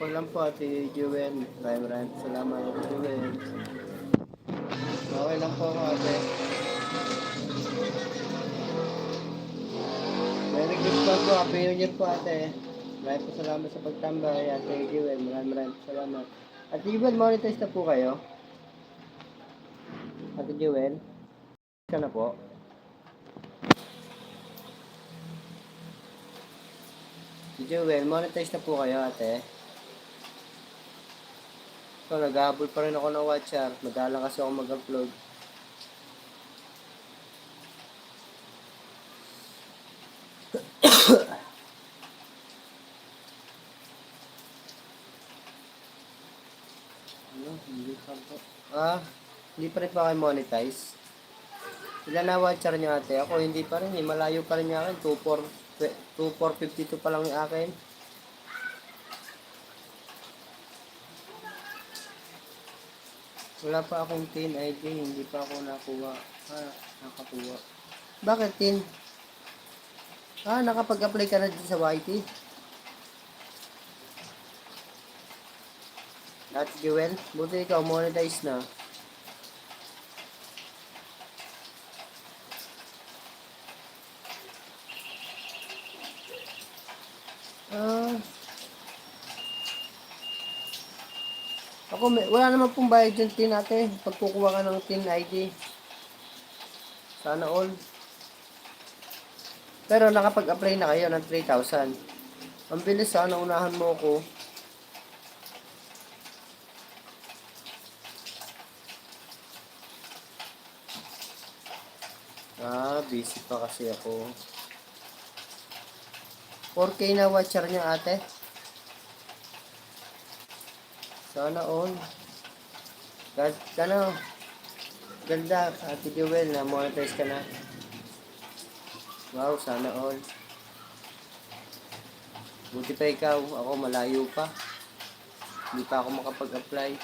Okay lang po, Ate Jewel. Maraming maraming salamat, Ate Jewel. Okay lang po, ate. Merry Christmas po, Happy New Year po, ate. Maraming po salamat sa pagtambay, Ate Jewel. Maraming maraming salamat. Ate Jewel, monetize na po kayo? Ate Jewel? Ka na po? Ate Jewel, monetize na po kayo, ate. So, naghahabol pa rin ako ng watcher. Madalang kasi ako mag-upload. ano? Hindi pa po. Ah, hindi pa rin pa kayo monetize. Ilan na watcher niyo ate? Ako hindi pa rin eh. Malayo pa rin yung akin. 2,452 pa lang yung akin. Wala pa akong tin ID, hindi pa ako nakuha. Ah, nakakuha. Bakit tin? Ah, nakapag-apply ka na dito sa YT? At Jewel, buti ikaw monetize na. Ako, may, wala naman pong bayad yung tin ate. Pagkukuha ka ng tin ID. Sana all. Pero nakapag-apply na kayo ng 3,000. Ang bilis sana, unahan mo ako. Ah, busy pa kasi ako. 4K na watcher niya ate. Sana all. God, ano, ganda, Ate Jewel, na monetize ka na. Wow, sana all. Buti pa ikaw, ako malayo pa. Hindi pa ako makapag-apply.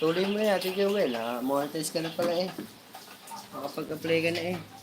Tuloy mo yan, Ate Jewel, ha? Monetize ka na pala eh. Makapag-apply ka na eh.